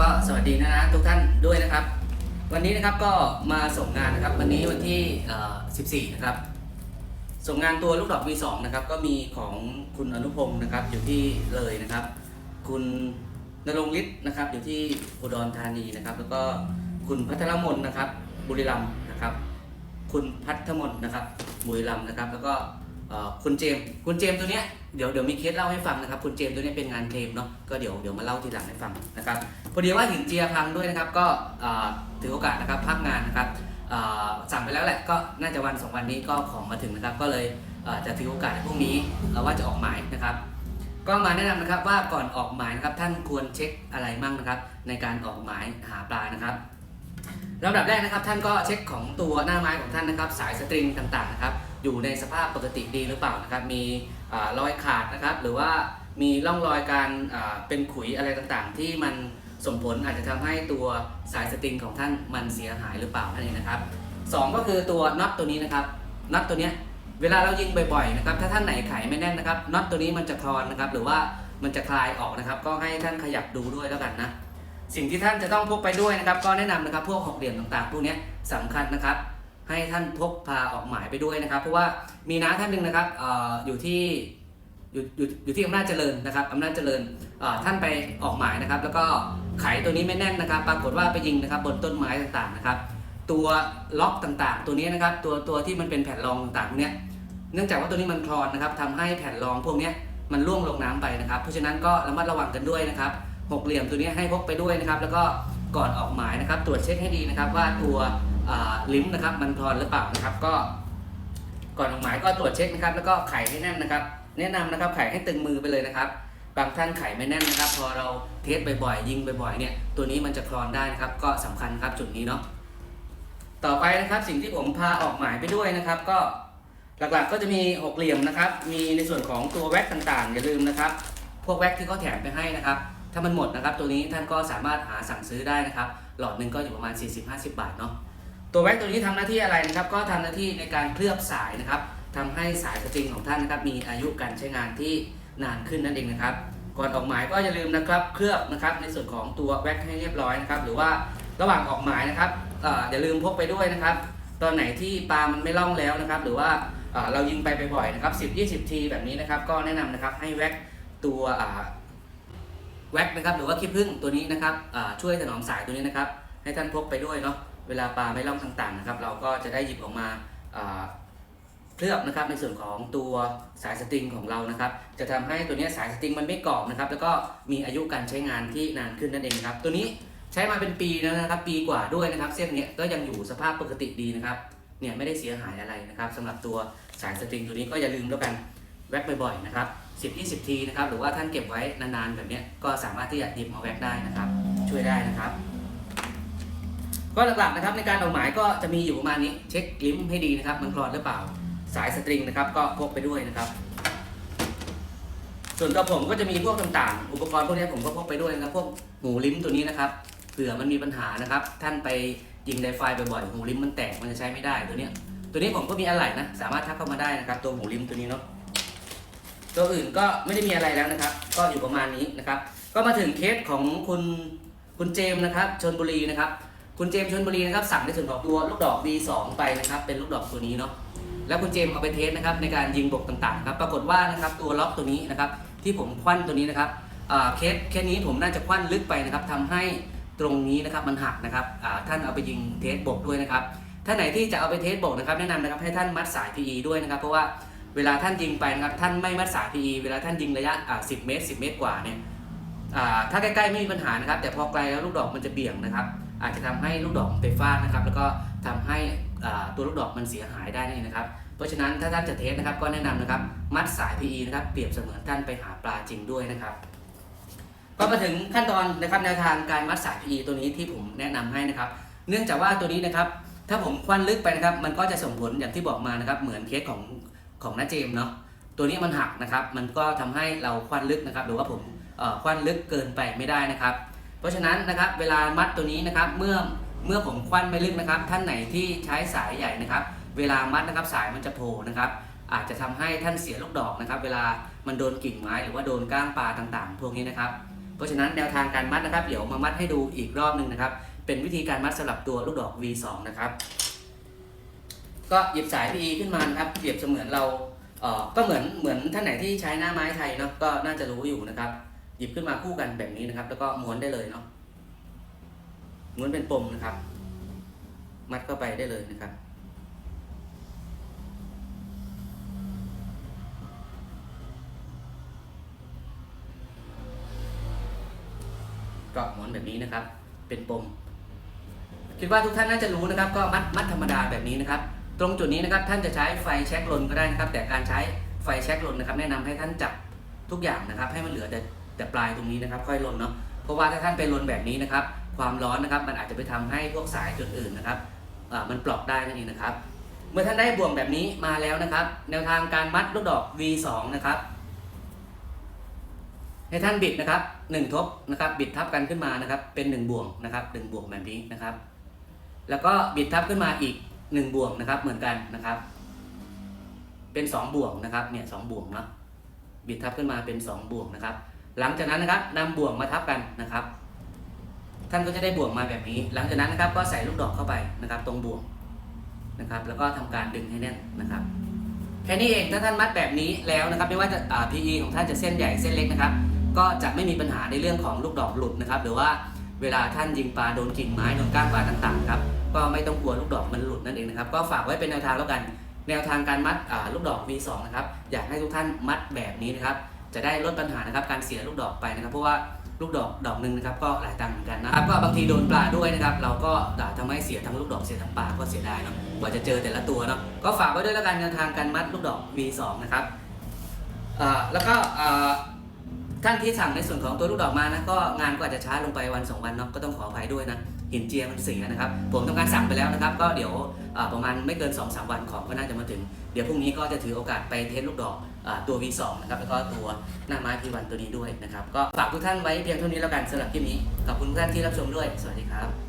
ก็สวัสดีนะนะทุกท่านด้วยนะครับ วันนี้นะครับก็มาส่งงานนะครับ วันนี้วันที่ 14 นะครับ ส่งงานตัวลูกดอก V2 นะครับ ก็มีของคุณอนุพงศ์นะครับ อยู่ที่เลยนะครับ คุณนรงฤทธิ์นะครับ อยู่ที่อุดรธานีนะครับ แล้วก็คุณพัทรมนนะครับ บุรีรัมย์นะครับ คุณพัทรมนนะครับบุรีรัมย์นะครับ แล้วก็ คุณเจมคุณเจมตัวเนี้ยเดี๋ยวเดี๋ยวมีเคสเล่าให้ฟังนะครับ คุณเจมตัวเนี้ยเป็นงานเคลมเนาะก็เดี๋ยวเดี๋ยวมาเล่าทีหลังให้ฟังนะครับพอดีว่าหินเจียพังด้วยนะครับ ก็ถือโอกาสนะครับพักงานนะครับสั่งไปแล้วแหละก็น่าจะวันสองวันนี้ก็ของมาถึงนะครับ ก็เลยจะถือโอกาสพรุ่งนี้ว่าจะออกหมายนะครับ ก็มาแนะนำนะครับว่าก่อนออกหมายนะครับท่านควรเช็คอะไรมั่งนะครับ ในการออกหมายหาปลานะครับลำดับแรกนะครับ ท่านก็เช็คของตัวหน้าไม้ของท่านนะครับ สายสตริงต่างๆนะครับ อยู่ในสภาพปกติดีหรือเปล่านะครับ มีอรอยขาดนะครับ หรือว่ามีร่องรอยการเป็นขุยอะไรต่างๆ ที่มันส่งผลอาจจะทำให้ตัวสายสตริงของท่านมันเสียหายหรือเปล่านั่นเองนะครับสองก็คือตัวน็อตตัวนี้นะครับน็อตตัวนี้เวลาเรายิงบ่อยๆนะครับถ้าท่านไหนไขไม่แน่นนะครับน็อตตัวนี้มันจะคลอนนะครับหรือว่ามันจะคลายออกนะครับ ก็ให้ท่านขยับดูด้วยแล้วกันนะสิ่งที่ท่านจะต้องพกไปด้วยนะครับ ก็แนะนำนะครับพวกหกเหลี่ยมต่างๆพวกนี้ยสำคัญนะครับ ให้ท่านพกพาออกหมายไปด้วยนะครับ เพราะว่ามีน้าท่านหนึ่งนะครับออยู่ที่อยู่อยู่อยู่ที่อำนาจเจริญนะครับอำนาจเจริญท่านไปออกหมายนะครับ แล้วก็ไขตัวนี้ไม่แน่นนะครับ ปรากฏว่าไปยิงนะครับบนต้นไม้ต่างๆนะครับ ตัวล็อกต่างๆ ตัวนี้นะครับ ตัวตัวที่มันเป็นแผ่นรองต่างๆเนี้ยเนื่องจากว่าตัวนี้มันคลอนนะครับทำให้แผ่นรองพวกเนี้ยมันร่วงลงน้ำไปนะครับ เพราะฉะนั้นก็ระมัดระวังกันด้วยนะครับหกเหลี่ยมตัวนี้ให้พกไปด้วยนะครับ แล้วก็ก่อนออกหมายนะครับ ตรวจเช็คให้ดีนะครับว่าตัว ลิ้มนะครับมันคลอนหรือเปล่านะครับ ก็ก่อนออกหมายก็ตรวจเช็คนะครับ แล้วก็ไขให้แน่นนะครับ แนะนำนะครับไขให้ตึงมือไปเลยนะครับ บางท่านไขไม่แน่นนะครับ พอเราเทสบ่อยๆยิงบ่อยๆเนี่ยตัวนี้มันจะคลอนได้นะครับ ก็สำคัญครับจุดนี้เนาะต่อไปนะครับสิ่งที่ผมพาออกหมายไปด้วยนะครับ ก็หลักๆก็จะมีหกเหลี่ยมนะครับ มีในส่วนของตัวแว็กต่างๆ อย่าลืมนะครับ พวกแว็กที่เขาแถมไปให้นะครับ ถ้ามันหมดนะครับ ตัวนี้ท่านก็สามารถหาสั่งซื้อได้นะครับ หลอดหนึ่งก็อยู่ประมาณ 40-50 บาทเนาะ ตัวแว็กตัวนี้ทำหน้าที่อะไรนะครับ ก็ทำหน้าที่ในการเคลือบสายนะครับทำให้สายสตริงของท่านนะครับ มีอายุการใช้งานที่นานขึ้นนั่นเองนะครับ ก่อนออกหมายก็อย่าลืมนะครับ เคลือบนะครับในส่วนของตัวแว็กให้เรียบร้อยนะครับ หรือว่าระหว่างออกหมายนะครับเอ่อย่าลืมพกไปด้วยนะครับ ตอนไหนที่ปลามันไม่ล่องแล้วนะครับ หรือว่าเรายิงไปบ่อยๆนะครับ 10 20 ทีแบบนี้นะครับ ก็แนะนำนะครับให้แว็กตัวแว็กนะครับหรือว่าขี้ผึ้งตัวนี้นะครับช่วยถนอมสายตัวนี้นะครับ ให้ท่านพกไปด้วยเนาะ เวลาปลาไม่ล่องต่างๆนะครับ เราก็จะได้หยิบออกมาเคลือบนะครับในส่วนของตัวสายสตริงของเรานะครับ จะทำให้ตัวนี้สายสตริงมันไม่กรอบนะครับ แล้วก็มีอายุการใช้งานที่นานขึ้นนั่นเองครับ ตัวนี้ใช้มาเป็นปีแล้วนะครับ ปีกว่าด้วยนะครับ เส้นนี้ก็ยังอยู่สภาพปกติดีนะครับเนี่ยไม่ได้เสียหายอะไรนะครับสำหรับตัวสายสตริงตัวนี้ก็อย่าลืมแล้วกันแว็กบ่อยๆนะครับ10 20 ทีนะครับหรือว่าท่านเก็บไว้นานๆแบบนี้ก็สามารถที่จะหยิบมาแว็กได้นะครับ ช่วยได้นะครับ ก็หลักๆนะครับในการออกหมายก็จะมีอยู่ประมาณนี้เช็คลิ้มให้ดีนะครับมันคลอดหรือเปล่า สายสตริงนะครับก็พกไปด้วยนะครับ ส่วนตัวผมก็จะมีพวกต่างๆ อุปกรณ์พวกนี้ผมก็พกไปด้วยนะครับพวกหูลิ้มตัวนี้นะครับเผื่อมันมีปัญหานะครับ ท่านไปยิงไดไฟบ่อยๆหูลิ้มมันแตกมันจะใช้ไม่ได้ตัวเนี้ยตัวนี้ผมก็มีอะไหล่นะสามารถทักเข้ามาได้นะครับ ตัวหูลิ้มตัวนี้เนาะตัวอื่นก็ไม่ได้มีอะไรแล้วนะครับ ก็อยู่ประมาณนี้นะครับ ก็มาถึงเคสของคุณคุณเจมนะครับชนบุรีนะครับ คุณเจมส์ชนบุรีนะครับสั่งในส่วนของตัวลูกดอก V2 ไปนะครับเป็นลูกดอกตัวนี้เนาะแล้วคุณเจมส์เอาไปเทสนะครับในการยิงบกต่างๆครับปรากฏว่านะครับตัวล็อกตัวนี้นะครับที่ผมควันตัวนี้นะครับอ่าเคสเคสนี้ผมน่าจะควันลึกไปนะครับทำให้ตรงนี้นะครับมันหักนะครับท่านเอาไปยิงเทสบกด้วยนะครับถ้านไหนที่จะเอาไปเทสบกนะครับแนะนำนะครับให้ท่านมัดสาย PE ด้วยนะครับเพราะว่าเวลาท่านยิงไปนะครับท่านไม่มัดสาย PE เวลาท่านยิงระยะอ่า10 เมตร 10 เมตรกว่าเนี่ยอ่าถ้าใกล้ๆไม่มีปัญหานะครับแต่พอไกลแล้วลูกดอกมันจะเบี่ยงนะครับ อาจจะทำให้ลูกดอกไปฟาดนะครับ แล้วก็ทำให้ตัวลูกดอกมันเสียหายได้นั่นะครับ เพราะฉะนั้นถ้าท่านจะเทสนะครับ ก็แนะนำนะครับ มัดสาย PE นะครับ เปรียบเสมือนท่านไปหาปลาจริงด้วยนะครับ ก็มาถึงขั้นตอนนะครับแนวทางการมัดสาย PE ตัวนี้ที่ผมแนะนำให้นะครับ เนื่องจากว่าตัวนี้นะครับ ถ้าผมควันลึกไปนะครับ มันก็จะส่งผลอย่างที่บอกมานะครับ เหมือนเคสของของน้าเจมเนาะ ตัวนี้มันหักนะครับ มันก็ทำให้เราควันลึกนะครับ หรือว่าผมควันลึกเกินไปไม่ได้นะครับ เพราะฉะนั้นนะครับเวลามัดตัวนี้นะครับเมื่อเมื่อผมควันไม่ลึกนะครับ ท่านไหนที่ใช้สายใหญ่นะครับ เวลามัดนะครับสายมันจะโผล่นะครับอาจจะทำให้ท่านเสียลูกดอกนะครับ เวลามันโดนกิ่งไม้หรือว่าโดนก้างปลาต่างๆ พวกนี้นะครับเพราะฉะนั้นแนวทางการมัดนะครับ เดี๋ยวมามัดให้ดูอีกรอบหนึ่งนะครับ เป็นวิธีการมัดสำหรับตัวลูกดอก V2 นะครับก็หยิบสาย PE ขึ้นมานะครับเปรียบเสมือนเราเอ่อก็เหมือนเหมือนท่านไหนที่ใช้หน้าไม้ไทยเนาะก็น่าจะรู้อยู่นะครับ หยิบขึ้นมาคู่กันแบบนี้นะครับ แล้วก็ม้วนได้เลยเนาะม้วนเป็นปมนะครับ มัดเข้าไปได้เลยนะครับ ก็ม้วนแบบนี้นะครับ เป็นปม คิดว่าทุกท่านน่าจะรู้นะครับ ก็มัดมัดธรรมดาแบบนี้นะครับ ตรงจุดนี้นะครับ ท่านจะใช้ไฟแช็กลนก็ได้นะครับ แต่การใช้ไฟแช็กลนนะครับ แนะนำให้ท่านจับทุกอย่างนะครับ ให้มันเหลือแต่ แต่ปลายตรงนี้นะครับค่อยลนเนาะเพราะว่าถ้าท่านไปลนแบบนี้นะครับ ความร้อนนะครับมันอาจจะไปทำให้พวกสายจุดอื่นนะครับมันปลอกได้นั่นเองนะครับ เมื่อท่านได้บ่วงแบบนี้มาแล้วนะครับ แนวทางการมัดลูกดอก V2 นะครับให้ท่านบิดนะครับหนึ่งทบนะครับบิดทับกันขึ้นมานะครับ เป็นหนึ่งบ่วงนะครับหนึ่งบ่วงแบบนี้นะครับ แล้วก็บิดทับขึ้นมาอีกหนึ่งบ่วงนะครับเหมือนกันนะครับ เป็นสองบ่วงนะครับเนี่ยสองบ่วงเนาะบิดทับขึ้นมาเป็นสองบ่วงนะครับ หลังจากนั้นนะครับนำบ่วงมาทับกันนะครับ ท่านก็จะได้บ่วงมาแบบนี้ หลังจากนั้นนะครับก็ใส่ลูกดอกเข้าไปนะครับ ตรงบ่วงนะครับ แล้วก็ทำการดึงให้แน่นนะครับ แค่นี้เองถ้าท่านมัดแบบนี้แล้วนะครับไม่ว่าจะอ่า PE ของท่านจะเส้นใหญ่เส้นเล็กนะครับ ก็จะไม่มีปัญหาในเรื่องของลูกดอกหลุดนะครับ หรือว่าเวลาท่านยิงปลาโดนกิ่งไม้โดนก้านปลาต่างๆครับก็ไม่ต้องกลัวลูกดอกมันหลุดนั่นเองนะครับ ก็ฝากไว้เป็นแนวทางแล้วกัน แนวทางการมัดอ่าลูกดอก V2 นะครับอยากให้ทุกท่านมัดแบบนี้นะครับ จะได้ลดปัญหานะครับการเสียลูกดอกไปนะครับ เพราะว่าลูกดอกดอกหนึ่งนะครับก็หลายตังค์เหมือนกันนะครับก็บางทีโดนปลาด้วยนะครับเราก็ด่าทำให้เสียทั้งลูกดอกเสียทั้งปลาก็เสียดายเนาะกว่าจะเจอแต่ละตัวเนาะก็ฝากไว้ด้วยแล้วกันแนวทางการมัดลูกดอก V2 นะครับแล้วก็ท่านที่สั่งในส่วนของตัวลูกดอกมานะก็งานก็อาจจะช้าลงไปวันสองวันเนาะก็ต้องขออภัยด้วยนะหินเจียมันเสียนะครับ ผมทำการสั่งไปแล้วนะครับ ก็เดี๋ยว ประมาณไม่เกิน2อสวันของก็น่าจะมาถึง เดี๋ยวพรุ่งนี้ก็จะถือโอกาสไปเทสลูกดอกอตัว V2 นะครับแล้วก็ตัวหน้าไม้พีวันตัวนี้ด้วยนะครับ ก็ฝากทุกท่านไว้เพียงเท่านี้แล้วกันสำหรับคลิปนี้ ขอบคุณทุกท่านที่รับชมด้วย สวัสดีครับ